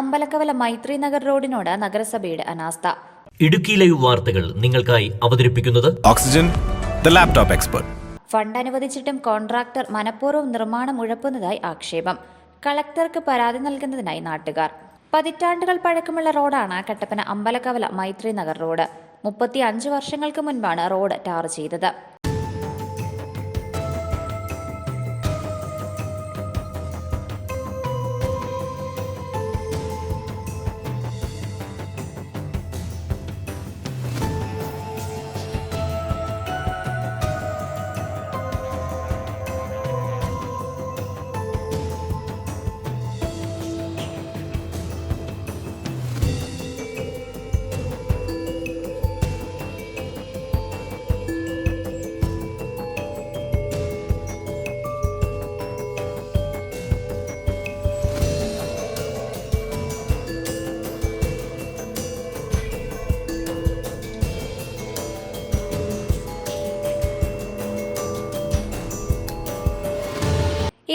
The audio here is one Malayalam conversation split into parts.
അമ്പലക്കവല മൈത്രി നഗർ റോഡിനോട് നഗരസഭയുടെ അനാസ്ഥ. ഇടുക്കി ലൈവ് വാർത്തകൾ നിങ്ങൾക്കായി അവതരിപ്പിക്കുന്നത് oxygen the laptop expert. Fund അനുവദിച്ചിട്ടും contractor മനഃപൂർവം നിർമ്മാണം ഉഴപ്പുന്നതായി ആക്ഷേപം. കളക്ടർക്ക് പരാതി നൽകുന്നതിനായി നാട്ടുകാർ. പതിറ്റാണ്ടുകൾ പഴക്കമുള്ള റോഡാണ് കട്ടപ്പന അമ്പലക്കവല മൈത്രി നഗർ റോഡ്. മുപ്പത്തി അഞ്ച് വർഷങ്ങൾക്ക് മുൻപാണ് റോഡ് ടാർ ചെയ്തത്.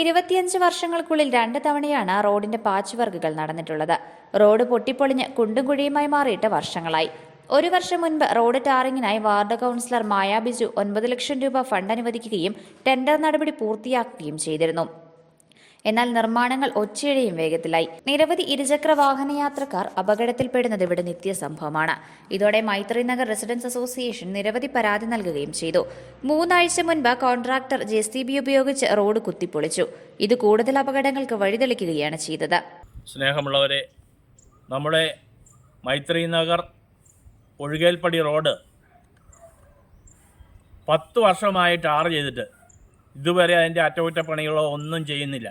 ഇരുപത്തിയഞ്ച് വർഷങ്ങൾക്കുള്ളിൽ രണ്ട് തവണയാണ് റോഡിന്റെ പാച്ച് വർക്കുകൾ നടന്നിട്ടുള്ളത്. റോഡ് പൊട്ടിപ്പൊളിഞ്ഞ് കുണ്ടും കുഴിയുമായി മാറിയിട്ട് വർഷങ്ങളായി. ഒരു വർഷം മുൻപ് റോഡ് ടാറിങ്ങിനായി വാർഡ് കൗൺസിലർ മായ ബിജു ഒൻപത് ലക്ഷം രൂപ ഫണ്ട് അനുവദിക്കുകയും ടെൻഡർ നടപടി പൂർത്തിയാക്കുകയും ചെയ്തിരുന്നു. എന്നാൽ നിർമ്മാണങ്ങൾ ഒച്ചയിഴയും വേഗത്തിലായി. നിരവധി ഇരുചക്ര വാഹന യാത്രക്കാർ അപകടത്തിൽപ്പെടുന്നത് ഇവിടെ നിത്യസംഭവമാണ് ഇതോടെ മൈത്രി നഗർ റെസിഡൻസ് അസോസിയേഷൻ നിരവധി പരാതി നൽകുകയും ചെയ്തു. മൂന്നാഴ്ച മുൻപ് കോൺട്രാക്ടർ ജെ സി ബി ഉപയോഗിച്ച് റോഡ് കുത്തിപ്പൊളിച്ചു. ഇത് കൂടുതൽ അപകടങ്ങൾക്ക് വഴിതെളിക്കുകയാണ് ചെയ്തത്. സ്നേഹമുള്ളവരെ നമ്മുടെ മൈത്രി നഗർ ഒഴുകേൽപ്പടി റോഡ് പത്ത് വർഷമായിട്ട് ആറ് ചെയ്തിട്ട് ഇതുവരെ അതിന്റെ അറ്റകുറ്റപ്പണികളോ ഒന്നും ചെയ്യുന്നില്ല.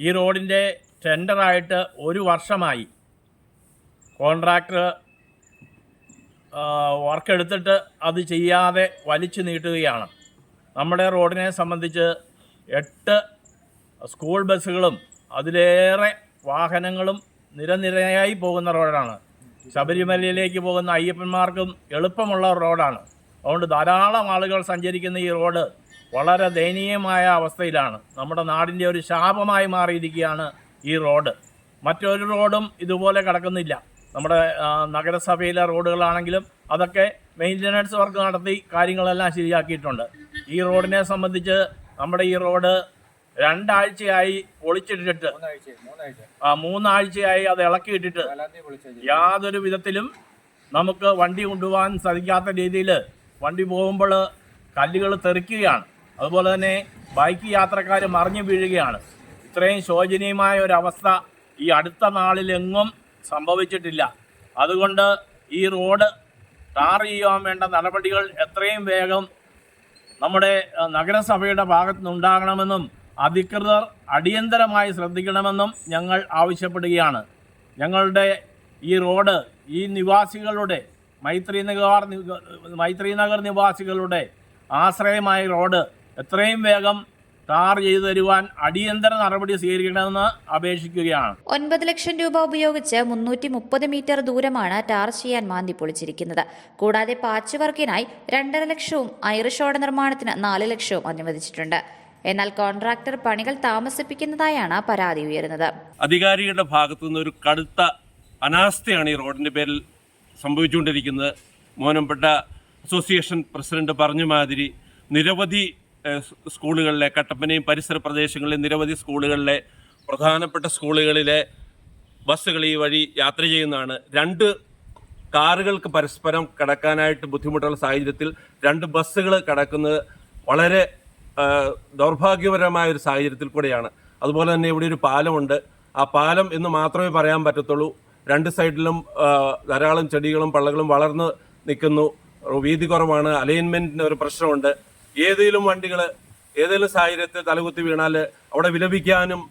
ഈ റോഡിന്റെ ടെൻഡറായിട്ട് ഒരു വർഷമായി കോൺട്രാക്ടർ വർക്ക് എടുത്തിട്ട് അത് ചെയ്യാതെ വലിച്ചു നീട്ടുകയാണ്. നമ്മുടെ റോഡിനെ സംബന്ധിച്ച് എട്ട് സ്കൂൾ ബസ്സുകളും അതിലേറെ വാഹനങ്ങളും നിരനിരയായി പോകുന്ന റോഡാണ്. ശബരിമലയിലേക്ക് പോകുന്ന അയ്യപ്പന്മാർക്കും എളുപ്പമുള്ള റോഡാണ്. അതുകൊണ്ട് ധാരാളം ആളുകൾ സഞ്ചരിക്കുന്ന ഈ റോഡ് വളരെ ദയനീയമായ അവസ്ഥയിലാണ്. നമ്മുടെ നാടിന്റെ ഒരു ശാപമായി മാറിയിരിക്കുകയാണ് ഈ റോഡ്. മറ്റൊരു റോഡും ഇതുപോലെ കിടക്കുന്നില്ല. നമ്മുടെ നഗരസഭയിലെ റോഡുകളാണെങ്കിലും അതൊക്കെ മെയിന്റനൻസ് വർക്ക് നടത്തി കാര്യങ്ങളെല്ലാം ശരിയാക്കിയിട്ടുണ്ട്. ഈ റോഡിനെ സംബന്ധിച്ച് നമ്മുടെ ഈ റോഡ് രണ്ടാഴ്ചയായി പൊളിച്ചിട്ടിട്ട് ആ മൂന്നാഴ്ചയായി അത് ഇളക്കിയിട്ടിട്ട് യാതൊരു വിധത്തിലും നമുക്ക് വണ്ടി കൊണ്ടുപോകാൻ സാധിക്കാത്ത രീതിയിൽ വണ്ടി പോകുമ്പോൾ കല്ലുകൾ തെറിക്കുകയാണ്. അതുപോലെ തന്നെ ബൈക്ക് യാത്രക്കാർ മറിഞ്ഞു വീഴുകയാണ്. ഇത്രയും ശോചനീയമായ ഒരവസ്ഥ ഈ അടുത്ത നാളിലെങ്ങും സംഭവിച്ചിട്ടില്ല. അതുകൊണ്ട് ഈ റോഡ് ടാർ ചെയ്യാൻ വേണ്ട നടപടികൾ എത്രയും വേഗം നമ്മുടെ നഗരസഭയുടെ ഭാഗത്തു നിന്നുണ്ടാകണമെന്നും അധികൃതർ അടിയന്തരമായി ശ്രദ്ധിക്കണമെന്നും ഞങ്ങൾ ആവശ്യപ്പെടുകയാണ്. ഞങ്ങളുടെ ഈ റോഡ് ഈ നിവാസികളുടെ മൈത്രി നഗർ മൈത്രി നഗർ നിവാസികളുടെ ആശ്രയമായ റോഡ് എത്രയും വേഗം ടാർ ചെയ്തു തരുവാൻ അടിയന്തര നടപടി സ്വീകരിക്കണമെന്ന് അപേക്ഷിക്കുകയാണ്. ഒൻപത് ലക്ഷം രൂപ ഉപയോഗിച്ച് മുന്നൂറ്റി മുപ്പത് മീറ്റർ ദൂരമാണ് ടാർ ചെയ്യാൻ മാന്തി പൊളിച്ചിരിക്കുന്നത്. കൂടാതെ പാച്ച് വർക്കിനായി രണ്ടര ലക്ഷവും ഐറിഷ് ഓട നിർമ്മാണത്തിന് നാല് ലക്ഷവും അനുവദിച്ചിട്ടുണ്ട്. എന്നാൽ കോൺട്രാക്ടർ പണികൾ താമസിപ്പിക്കുന്നതായാണ് പരാതി ഉയരുന്നത്. അധികാരികളുടെ ഭാഗത്തു നിന്ന് ഒരു കടുത്ത അനാസ്ഥയാണ് ഈ റോഡിന്റെ പേരിൽ സംഭവിച്ചുകൊണ്ടിരിക്കുന്നത്. മോനംപെട്ട അസോസിയേഷൻ പ്രസിഡന്റ് പറഞ്ഞ മാതിരി നിരവധി സ്കൂളുകളിലെ കട്ടപ്പനയും പരിസര പ്രദേശങ്ങളിലെ നിരവധി സ്കൂളുകളിലെ പ്രധാനപ്പെട്ട സ്കൂളുകളിലെ ബസ്സുകൾ ഈ വഴി യാത്ര ചെയ്യുന്നതാണ്. രണ്ട് കാറുകൾക്ക് പരസ്പരം കടക്കാനായിട്ട് ബുദ്ധിമുട്ടുള്ള സാഹചര്യത്തിൽ രണ്ട് ബസ്സുകൾ കടക്കുന്നത് വളരെ ദൗർഭാഗ്യപരമായ ഒരു സാഹചര്യത്തിൽ കൂടെയാണ്. അതുപോലെ തന്നെ ഇവിടെ ഒരു പാലമുണ്ട്. ആ പാലം എന്ന് മാത്രമേ പറയാൻ പറ്റത്തുള്ളൂ. രണ്ട് സൈഡിലും ധാരാളം ചെടികളും പള്ളകളും വളർന്ന് നിൽക്കുന്നു. വീതി കുറവാണ്. അലൈൻമെന്റിന് ഒരു പ്രശ്നമുണ്ട്. ഏതെങ്കിലും വണ്ടികൾ ഏതെങ്കിലും സാഹചര്യത്തിൽ തലകുത്തി വീണാൽ അവിടെ വിലപിക്കാനും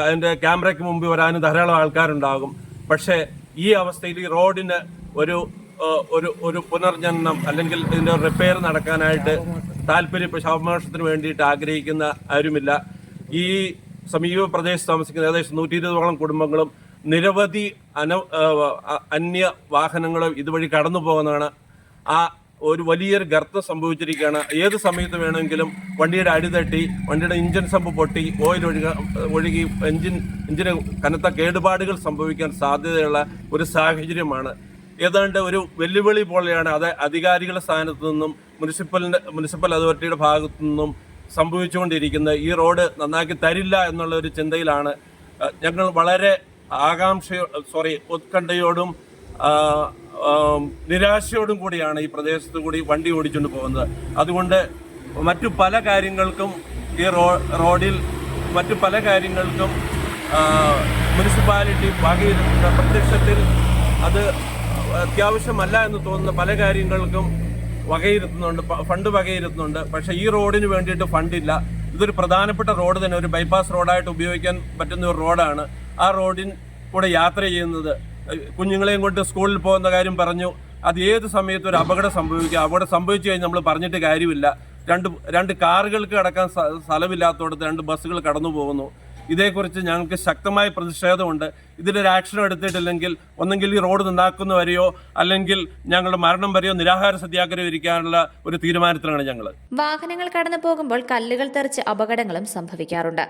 അതിന്റെ ക്യാമറയ്ക്ക് മുമ്പിൽ വരാനും ധാരാളം ആൾക്കാരുണ്ടാകും. പക്ഷേ ഈ അവസ്ഥയിൽ ഈ റോഡിന് ഒരു ഒരു ഒരു പുനർജനനം അല്ലെങ്കിൽ ഇതിന്റെ റിപ്പയർ നടക്കാനായിട്ട് താല്പര്യം ശവമോഷത്തിന് വേണ്ടിയിട്ട് ആഗ്രഹിക്കുന്ന ആരുമില്ല. ഈ സമീപ പ്രദേശത്ത് താമസിക്കുന്ന ഏകദേശം നൂറ്റി ഇരുപതോളം കുടുംബങ്ങളും നിരവധി അന അന്യ വാഹനങ്ങളും ഇതുവഴി കടന്നു പോകുന്നതാണ് ആ ഒരു വലിയൊരു ഗർത്തം സംഭവിച്ചിരിക്കുകയാണ്. ഏത് സമയത്ത് വേണമെങ്കിലും വണ്ടിയുടെ അടി തട്ടി വണ്ടിയുടെ ഇഞ്ചിൻ സമ്പ് പൊട്ടി ഓയിൽ ഒഴുക ഒഴുകി എഞ്ചിൻ എഞ്ചിന് കനത്ത കേടുപാടുകൾ സംഭവിക്കാൻ സാധ്യതയുള്ള ഒരു സാഹചര്യമാണ്. ഏതാണ്ട് ഒരു വെല്ലുവിളി പോലെയാണ് അത് അധികാരികളുടെ സ്ഥാനത്തു നിന്നും മുനിസിപ്പലിന്റെ മുനിസിപ്പൽ അതോറിറ്റിയുടെ ഭാഗത്തു നിന്നും സംഭവിച്ചുകൊണ്ടിരിക്കുന്നത്. ഈ റോഡ് നന്നാക്കി തരില്ല എന്നുള്ള ഒരു ചിന്തയിലാണ്. ഞങ്ങൾ വളരെ ആകാംക്ഷ സോറി ഉത്കണ്ഠയോടും നിരാശയോടും കൂടിയാണ് ഈ പ്രദേശത്ത് കൂടി വണ്ടി ഓടിച്ചുകൊണ്ട് പോകുന്നത്. അതുകൊണ്ട് മറ്റു പല കാര്യങ്ങൾക്കും ഈ റോഡിൽ മറ്റു പല കാര്യങ്ങൾക്കും മുനിസിപ്പാലിറ്റി ബാക്കി പ്രത്യക്ഷത്തിൽ അത് അത്യാവശ്യമല്ല എന്ന് തോന്നുന്ന പല കാര്യങ്ങൾക്കും വകയിരുത്തുന്നുണ്ട് ഫണ്ട് വകയിരുത്തുന്നുണ്ട്. പക്ഷേ ഈ റോഡിന് വേണ്ടിയിട്ട് ഫണ്ടില്ല. ഇതൊരു പ്രധാനപ്പെട്ട റോഡ് തന്നെ. ഒരു ബൈപ്പാസ് റോഡായിട്ട് ഉപയോഗിക്കാൻ പറ്റുന്ന ഒരു റോഡാണ് ആ റോഡിൻ കൂടെ യാത്ര ചെയ്യുന്നത്. കുഞ്ഞുങ്ങളെയും കൊണ്ട് സ്കൂളിൽ പോകുന്ന കാര്യം പറഞ്ഞു. അത് ഏത് സമയത്തും ഒരു അപകടം സംഭവിക്കുക അപകടം സംഭവിച്ചു കഴിഞ്ഞാൽ നമ്മൾ പറഞ്ഞിട്ട് കാര്യമില്ല. രണ്ട് രണ്ട് കാറുകൾക്ക് കടക്കാൻ സ്ഥലമില്ലാത്തോടത്ത് രണ്ട് ബസ്സുകൾ കടന്നു പോകുന്നു. ഇതേക്കുറിച്ച് ഞങ്ങൾക്ക് ശക്തമായ പ്രതിഷേധമുണ്ട്. ഇതിലൊരു ആക്ഷൻ എടുത്തിട്ടില്ലെങ്കിൽ ഒന്നെങ്കിൽ ഈ റോഡ് നന്നാക്കുന്നവരെയോ അല്ലെങ്കിൽ ഞങ്ങളുടെ മരണം വരെയോ നിരാഹാര സത്യാഗ്രഹം ഇരിക്കാനുള്ള ഒരു തീരുമാനത്തിലാണ് ഞങ്ങൾ. വാഹനങ്ങൾ കടന്നു പോകുമ്പോൾ കല്ലുകൾ തെറിച്ച് അപകടങ്ങളും സംഭവിക്കാറുണ്ട്.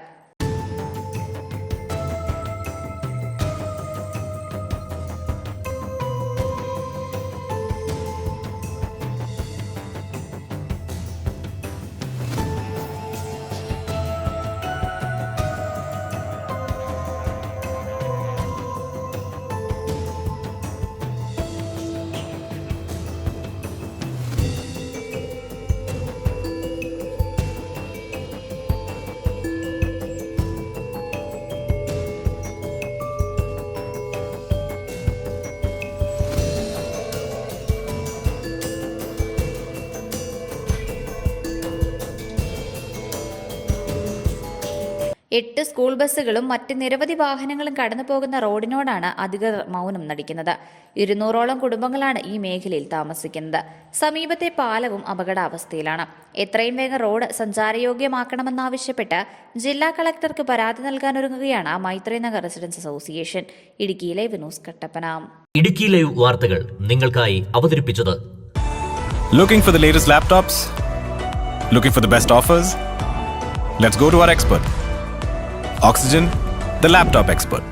എട്ട് സ്കൂൾ ബസ്സുകളും മറ്റ് നിരവധി വാഹനങ്ങളും കടന്നു പോകുന്ന റോഡിനോടാണ് അധികൃതർ മൗനം നടിക്കുന്നത് ഇരുന്നൂറോളം കുടുംബങ്ങളാണ് ഈ മേഖലയിൽ താമസിക്കുന്നത് സമീപത്തെ പാലവും അപകടാവസ്ഥയിലാണ് എത്രയും വേഗം റോഡ് സഞ്ചാരയോഗ്യമാക്കണമെന്നാവശ്യപ്പെട്ട് ജില്ലാ കളക്ടർക്ക് പരാതി നൽകാനൊരുങ്ങുകയാണ് മൈത്രി നഗർ റെസിഡൻസ് അസോസിയേഷൻ ഇടുക്കിയിലെ വിനോസ് കട്ടപ്പന ഇടുക്കി ലൈവ് വാർത്തകൾ നിങ്ങൾക്കായി അവതരിപ്പിച്ചത് Looking for the latest laptops? Looking for the best offers? Let's go to our expert. Oxygen, the laptop expert.